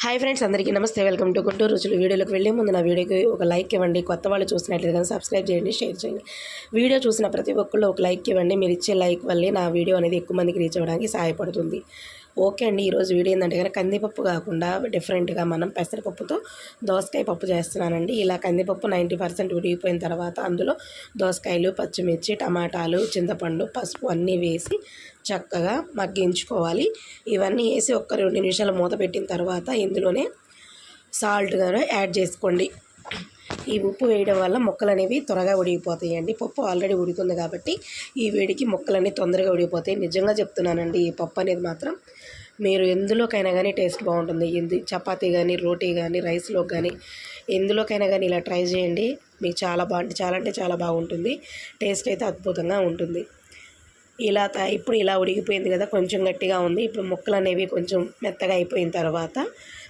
Hi friends అందరికీ నమస్తే. Welcome to Guntur రుచులు వీడియోలోకి వెళ్ళే ముందు నా వీడియోకి ఒక లైక్ ఇవ్వండి. కొత్త వాళ్ళు చూసినట్లయితే కానీ సబ్స్క్రైబ్ చేయండి షేర్ చేయండి. వీడియో చూసిన ప్రతి ఒక్కళ్ళు ఒక లైక్ ఇవ్వండి. మీరు ఇచ్చే లైక్ వల్లే నా వీడియో అనేది ఎక్కువ మందికి రీచ్ అవ్వడానికి సహాయపడుతుంది. ఓకే అండి. ఈరోజు వీడియో ఏంటంటే కనుక కందిపప్పు కాకుండా డిఫరెంట్గా మనం పెసరపప్పుతో దోసకాయ పప్పు చేస్తున్నానండి. ఇలా కందిపప్పు నైంటీ పర్సెంట్ విడిగిపోయిన తర్వాత అందులో దోసకాయలు పచ్చిమిర్చి టమాటాలు చింతపండు పసుపు అన్నీ వేసి చక్కగా మగ్గించుకోవాలి. ఇవన్నీ వేసి ఒక్క రెండు నిమిషాలు మూత పెట్టిన తర్వాత ఇందులోనే సాల్ట్ గాను యాడ్ చేసుకోండి. ఈ ఉప్పు వేయడం వల్ల మొక్కలు అనేవి త్వరగా ఉడిగిపోతాయండి పప్పు ఆల్రెడీ ఉడుకుంది కాబట్టి ఈ వేడికి మొక్కలన్నీ తొందరగా ఉడిగిపోతాయి నిజంగా చెప్తున్నానండి ఈ పప్పు అనేది మాత్రం మీరు ఎందులోకైనా కానీ టేస్ట్ బాగుంటుంది. ఎందు చపాతీ కానీ రోటీ కానీ రైస్లో కానీ ఎందులోకైనా కానీ ఇలా ట్రై చేయండి. మీకు చాలా బాగుంటుంది చాలా అంటే చాలా బాగుంటుంది. టేస్ట్ అయితే అద్భుతంగా ఉంటుంది. ఇలా త- ఇప్పుడు ఇలా ఉడికిపోయింది కదా కొంచెం గట్టిగా ఉంది. ఇప్పుడు ముక్కలు అనేవి కొంచెం మెత్తగా అయిపోయిన తర్వాత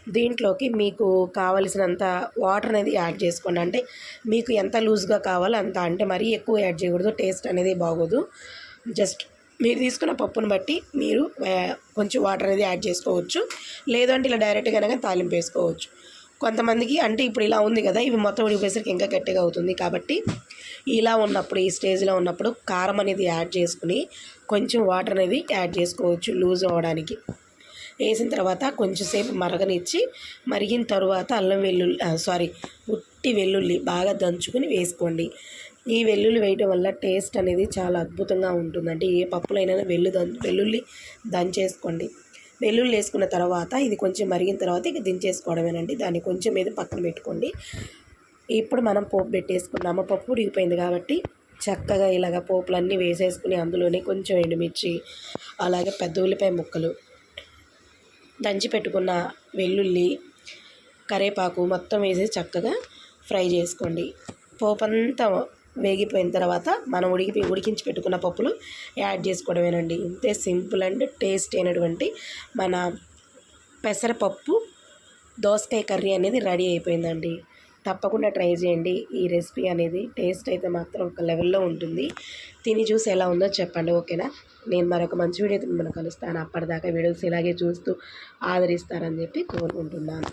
దీంట్లోకి మీకు కావలసినంత వాటర్ అనేది యాడ్ చేసుకోండి. అంటే మీకు ఎంత లూజ్గా కావాలో అంత అంటే మరీ ఎక్కువ యాడ్ చేయకూడదు. టేస్ట్ అనేది బాగోదు. జస్ట్ మీరు తీసుకున్న పప్పును బట్టి మీరు కొంచెం వాటర్ అనేది యాడ్ చేసుకోవచ్చు. లేదంటే ఇలా డైరెక్ట్గా కనుక తాలింపు వేసుకోవచ్చు. కొంతమందికి అంటే ఇప్పుడు ఇలా ఉంది కదా ఇవి మొత్తం ఉడికిపోయేసరికి ఇంకా గట్టిగా అవుతుంది. కాబట్టి ఇలా ఉన్నప్పుడు ఈ స్టేజ్లో ఉన్నప్పుడు కారం అనేది యాడ్ చేసుకుని కొంచెం వాటర్ అనేది యాడ్ చేసుకోవచ్చు లూజ్ అవ్వడానికి. వేసిన తర్వాత కొంచెంసేపు మరగనిచ్చి మరిగిన తర్వాత అల్లం వెల్లుల్లి సారీ ఉట్టి వెల్లుల్లి బాగా దంచుకొని వేసుకోండి. ఈ వెల్లుల్లి వేయటం వల్ల టేస్ట్ అనేది చాలా అద్భుతంగా ఉంటుందంటే ఏ పప్పులైనా వెల్లు దం వెల్లుల్లి దంచేసుకోండి. వెల్లుల్లి వేసుకున్న తర్వాత ఇది కొంచెం మరిగిన తర్వాత ఇక దించేసుకోవడమేనండి. దాన్ని కొంచెం మీద పక్కన పెట్టుకోండి. ఇప్పుడు మనం పోపు పెట్టేసుకున్నాము. పప్పు ఉడిగిపోయింది కాబట్టి చక్కగా ఇలాగ పోపులన్నీ వేసేసుకుని అందులోనే కొంచెం ఎండుమిర్చి అలాగే పెద్ద ఉల్లిపాయ ముక్కలు దంచి పెట్టుకున్న వెల్లుల్లి కరేపాకు మొత్తం వేసి చక్కగా ఫ్రై చేసుకోండి. పోపు అంతా వేగిపోయిన తర్వాత మనం ఉడికి ఉడికించి పెట్టుకున్న పప్పులు యాడ్ చేసుకోవడమేనండి. ఇంతే సింపుల్ అండ్ టేస్ట్ అయినటువంటి మన పెసరపప్పు దోసకాయ కర్రీ అనేది రెడీ అయిపోయిందండి. తప్పకుండా ట్రై చేయండి. ఈ రెసిపీ అనేది టేస్ట్ అయితే మాత్రం ఒక లెవెల్లో ఉంటుంది. తిని చూసి ఎలా ఉందో చెప్పండి ఓకేనా? నేను మరొక మంచి వీడియోతో మిమ్మల్ని కలుస్తాను. అప్పటిదాకా వీడియోస్ ఇలాగే చూస్తూ ఆదరిస్తారని చెప్పి కోరుకుంటున్నాను.